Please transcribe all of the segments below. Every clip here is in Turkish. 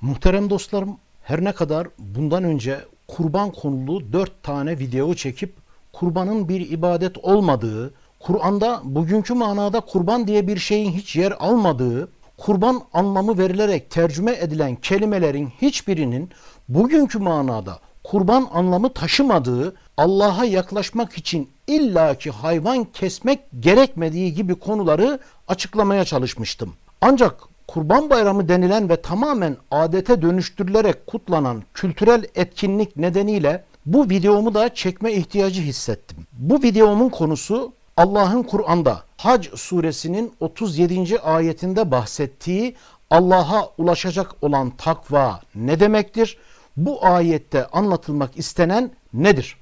Muhterem dostlarım, her ne kadar bundan önce kurban konulu dört tane video çekip kurbanın bir ibadet olmadığı, Kur'an'da bugünkü manada kurban diye bir şeyin hiç yer almadığı, kurban anlamı verilerek tercüme edilen kelimelerin hiçbirinin bugünkü manada kurban anlamı taşımadığı, Allah'a yaklaşmak için illaki hayvan kesmek gerekmediği gibi konuları açıklamaya çalışmıştım. Ancak Kurban Bayramı denilen ve tamamen adete dönüştürülerek kutlanan kültürel etkinlik nedeniyle bu videomu da çekme ihtiyacı hissettim. Bu videomun konusu Allah'ın Kur'an'da Hac suresinin 37. ayetinde bahsettiği Allah'a ulaşacak olan takva ne demektir? Bu ayette anlatılmak istenen nedir?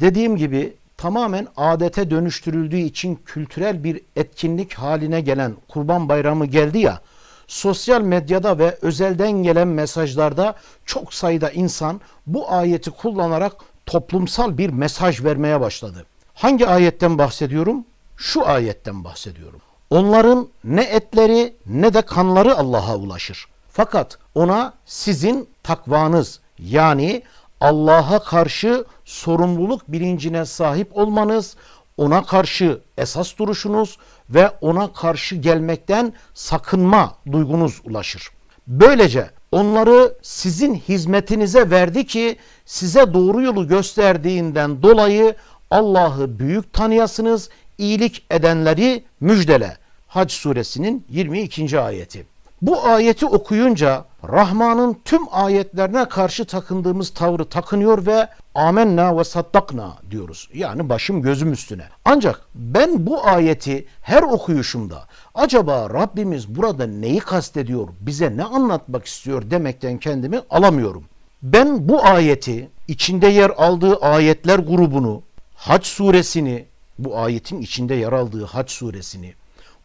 Dediğim gibi tamamen adete dönüştürüldüğü için kültürel bir etkinlik haline gelen Kurban Bayramı geldi ya. Sosyal medyada ve özelden gelen mesajlarda çok sayıda insan bu ayeti kullanarak toplumsal bir mesaj vermeye başladı. Hangi ayetten bahsediyorum? Şu ayetten bahsediyorum. Onların ne etleri ne de kanları Allah'a ulaşır. Fakat ona sizin takvanız yani Allah'a karşı sorumluluk bilincine sahip olmanız, ona karşı esas duruşunuz ve ona karşı gelmekten sakınma duygunuz ulaşır. Böylece onları sizin hizmetinize verdi ki size doğru yolu gösterdiğinden dolayı Allah'ı büyük tanıyasınız, iyilik edenleri müjdele. Hac suresinin 22. ayeti. Bu ayeti okuyunca Rahman'ın tüm ayetlerine karşı takındığımız tavrı takınıyor ve amenna ve saddakna diyoruz. Yani başım gözüm üstüne. Ancak ben bu ayeti her okuyuşumda acaba Rabbimiz burada neyi kastediyor, bize ne anlatmak istiyor demekten kendimi alamıyorum. Ben bu ayeti içinde yer aldığı ayetler grubunu, Hac suresini, bu ayetin içinde yer aldığı Hac suresini,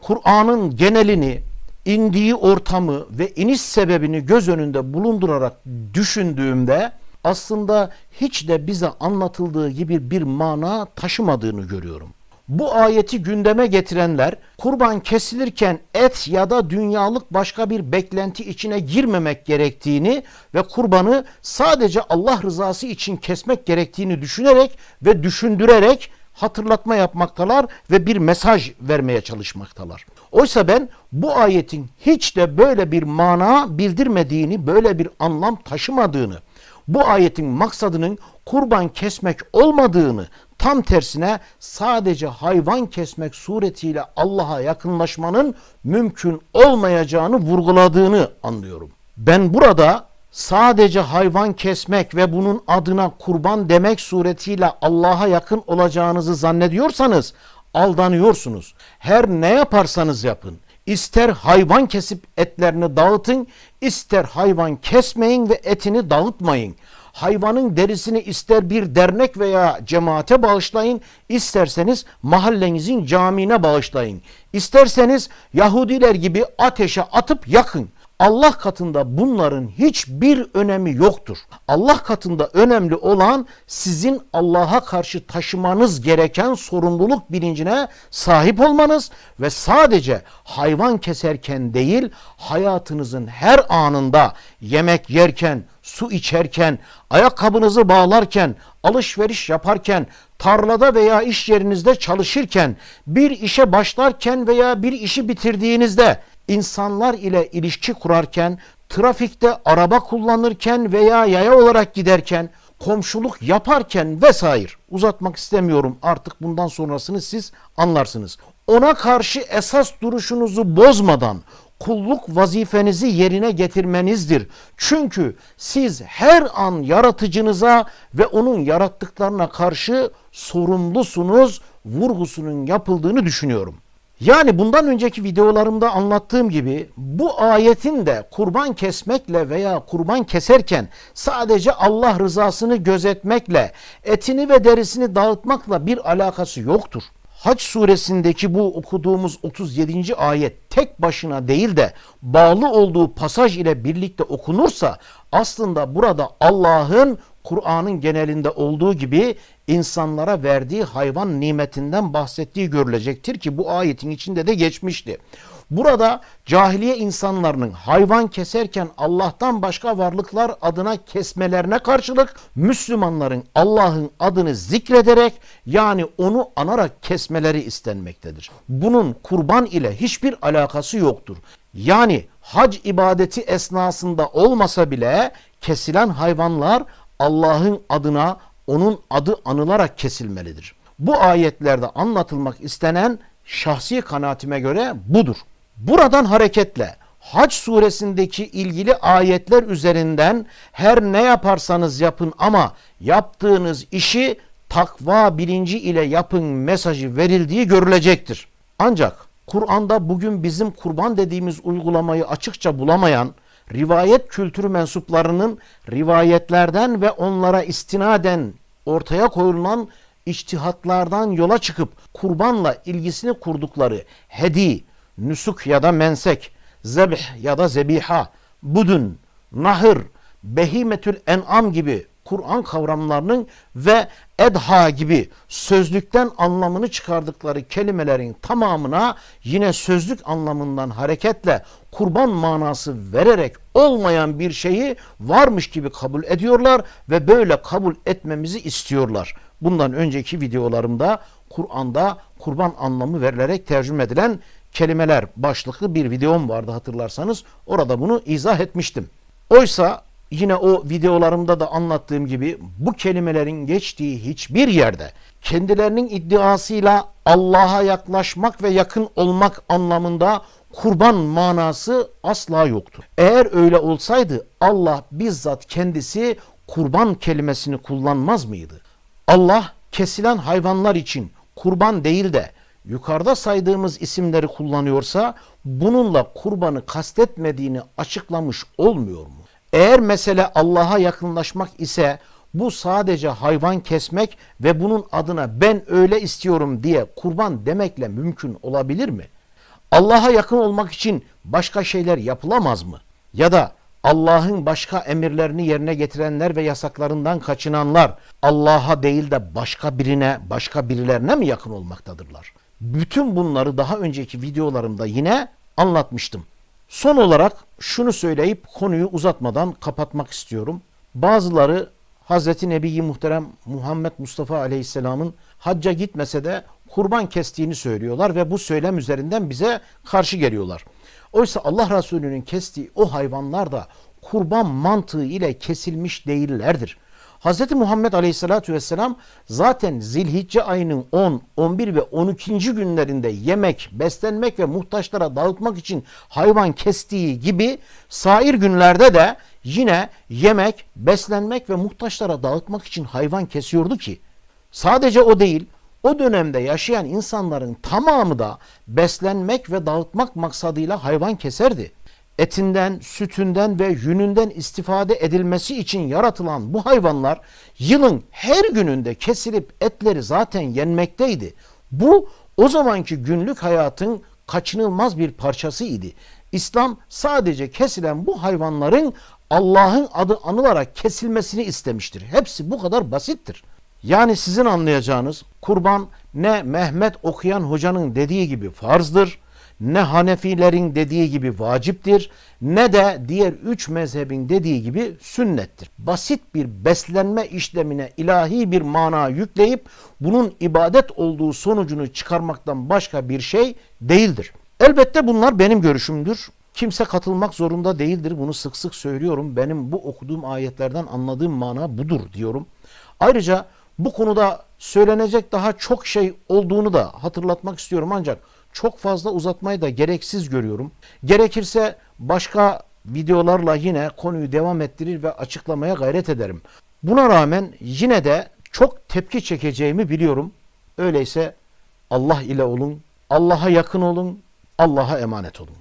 Kur'an'ın genelini indiği ortamı ve iniş sebebini göz önünde bulundurarak düşündüğümde aslında hiç de bize anlatıldığı gibi bir mana taşımadığını görüyorum. Bu ayeti gündeme getirenler kurban kesilirken et ya da dünyalık başka bir beklenti içine girmemek gerektiğini ve kurbanı sadece Allah rızası için kesmek gerektiğini düşünerek ve düşündürerek hatırlatma yapmaktalar ve bir mesaj vermeye çalışmaktalar. Oysa ben bu ayetin hiç de böyle bir mana bildirmediğini, böyle bir anlam taşımadığını, bu ayetin maksadının kurban kesmek olmadığını, tam tersine sadece hayvan kesmek suretiyle Allah'a yakınlaşmanın mümkün olmayacağını vurguladığını anlıyorum. Ben burada sadece hayvan kesmek ve bunun adına kurban demek suretiyle Allah'a yakın olacağınızı zannediyorsanız aldanıyorsunuz. Her ne yaparsanız yapın. İster hayvan kesip etlerini dağıtın, ister hayvan kesmeyin ve etini dağıtmayın. Hayvanın derisini ister bir dernek veya cemaate bağışlayın, isterseniz mahallenizin camine bağışlayın. İsterseniz Yahudiler gibi ateşe atıp yakın. Allah katında bunların hiçbir önemi yoktur. Allah katında önemli olan sizin Allah'a karşı taşımanız gereken sorumluluk bilincine sahip olmanız ve sadece hayvan keserken değil hayatınızın her anında yemek yerken, su içerken, ayakkabınızı bağlarken, alışveriş yaparken, tarlada veya iş yerinizde çalışırken, bir işe başlarken veya bir işi bitirdiğinizde insanlar ile ilişki kurarken, trafikte araba kullanırken veya yaya olarak giderken, komşuluk yaparken vesaire uzatmak istemiyorum artık bundan sonrasını siz anlarsınız. Ona karşı esas duruşunuzu bozmadan kulluk vazifenizi yerine getirmenizdir. Çünkü siz her an yaratıcınıza ve onun yarattıklarına karşı sorumlusunuz vurgusunun yapıldığını düşünüyorum. Yani bundan önceki videolarımda anlattığım gibi bu ayetin de kurban kesmekle veya kurban keserken sadece Allah rızasını gözetmekle, etini ve derisini dağıtmakla bir alakası yoktur. Hac suresindeki bu okuduğumuz 37. ayet tek başına değil de bağlı olduğu pasaj ile birlikte okunursa aslında burada Allah'ın Kur'an'ın genelinde olduğu gibi insanlara verdiği hayvan nimetinden bahsettiği görülecektir ki bu ayetin içinde de geçmişti. Burada cahiliye insanlarının hayvan keserken Allah'tan başka varlıklar adına kesmelerine karşılık Müslümanların Allah'ın adını zikrederek yani onu anarak kesmeleri istenmektedir. Bunun kurban ile hiçbir alakası yoktur. Yani hac ibadeti esnasında olmasa bile kesilen hayvanlar Allah'ın adına onun adı anılarak kesilmelidir. Bu ayetlerde anlatılmak istenen şahsi kanaatime göre budur. Buradan hareketle Hac suresindeki ilgili ayetler üzerinden her ne yaparsanız yapın ama yaptığınız işi takva bilinci ile yapın mesajı verildiği görülecektir. Ancak Kur'an'da bugün bizim kurban dediğimiz uygulamayı açıkça bulamayan rivayet kültürü mensuplarının rivayetlerden ve onlara istinaden ortaya koyulan içtihatlardan yola çıkıp kurbanla ilgisini kurdukları hedi, nüsuk ya da mensek, zebih ya da zebiha, budun, nahır, behimetül en'am gibi Kur'an kavramlarının ve edha gibi sözlükten anlamını çıkardıkları kelimelerin tamamına yine sözlük anlamından hareketle kurban manası vererek olmayan bir şeyi varmış gibi kabul ediyorlar ve böyle kabul etmemizi istiyorlar. Bundan önceki videolarımda Kur'an'da kurban anlamı verilerek tercüme edilen kelimeler başlıklı bir videom vardı hatırlarsanız. Orada bunu izah etmiştim. Oysa yine o videolarımda da anlattığım gibi bu kelimelerin geçtiği hiçbir yerde kendilerinin iddiasıyla Allah'a yaklaşmak ve yakın olmak anlamında kurban manası asla yoktur. Eğer öyle olsaydı Allah bizzat kendisi kurban kelimesini kullanmaz mıydı? Allah kesilen hayvanlar için kurban değil de yukarıda saydığımız isimleri kullanıyorsa bununla kurbanı kastetmediğini açıklamış olmuyor mu? Eğer mesele Allah'a yakınlaşmak ise bu sadece hayvan kesmek ve bunun adına ben öyle istiyorum diye kurban demekle mümkün olabilir mi? Allah'a yakın olmak için başka şeyler yapılamaz mı? Ya da Allah'ın başka emirlerini yerine getirenler ve yasaklarından kaçınanlar Allah'a değil de başka birine, başka birilerine mi yakın olmaktadırlar? Bütün bunları daha önceki videolarımda yine anlatmıştım. Son olarak şunu söyleyip konuyu uzatmadan kapatmak istiyorum. Bazıları Hazreti Nebi Muhterem Muhammed Mustafa Aleyhisselam'ın hacca gitmese de kurban kestiğini söylüyorlar ve bu söylem üzerinden bize karşı geliyorlar. Oysa Allah Resulü'nün kestiği o hayvanlar da kurban mantığı ile kesilmiş değillerdir. Hz. Muhammed Aleyhisselatü Vesselam zaten Zilhicce ayının 10, 11 ve 12. günlerinde yemek, beslenmek ve muhtaçlara dağıtmak için hayvan kestiği gibi sair günlerde de yine yemek, beslenmek ve muhtaçlara dağıtmak için hayvan kesiyordu ki sadece o değil o dönemde yaşayan insanların tamamı da beslenmek ve dağıtmak maksadıyla hayvan keserdi. Etinden, sütünden ve yününden istifade edilmesi için yaratılan bu hayvanlar yılın her gününde kesilip etleri zaten yenmekteydi. Bu o zamanki günlük hayatın kaçınılmaz bir parçasıydı. İslam sadece kesilen bu hayvanların Allah'ın adı anılarak kesilmesini istemiştir. Hepsi bu kadar basittir. Yani sizin anlayacağınız kurban ne Mehmet okuyan hocanın dediği gibi farzdır, ne Hanefilerin dediği gibi vaciptir, ne de diğer üç mezhebin dediği gibi sünnettir. Basit bir beslenme işlemine ilahi bir mana yükleyip bunun ibadet olduğu sonucunu çıkarmaktan başka bir şey değildir. Elbette bunlar benim görüşümdür. Kimse katılmak zorunda değildir. Bunu sık sık söylüyorum. Benim bu okuduğum ayetlerden anladığım mana budur diyorum. Ayrıca bu konuda söylenecek daha çok şey olduğunu da hatırlatmak istiyorum ancak çok fazla uzatmayı da gereksiz görüyorum. Gerekirse başka videolarla yine konuyu devam ettirir ve açıklamaya gayret ederim. Buna rağmen yine de çok tepki çekeceğimi biliyorum. Öyleyse Allah ile olun, Allah'a yakın olun, Allah'a emanet olun.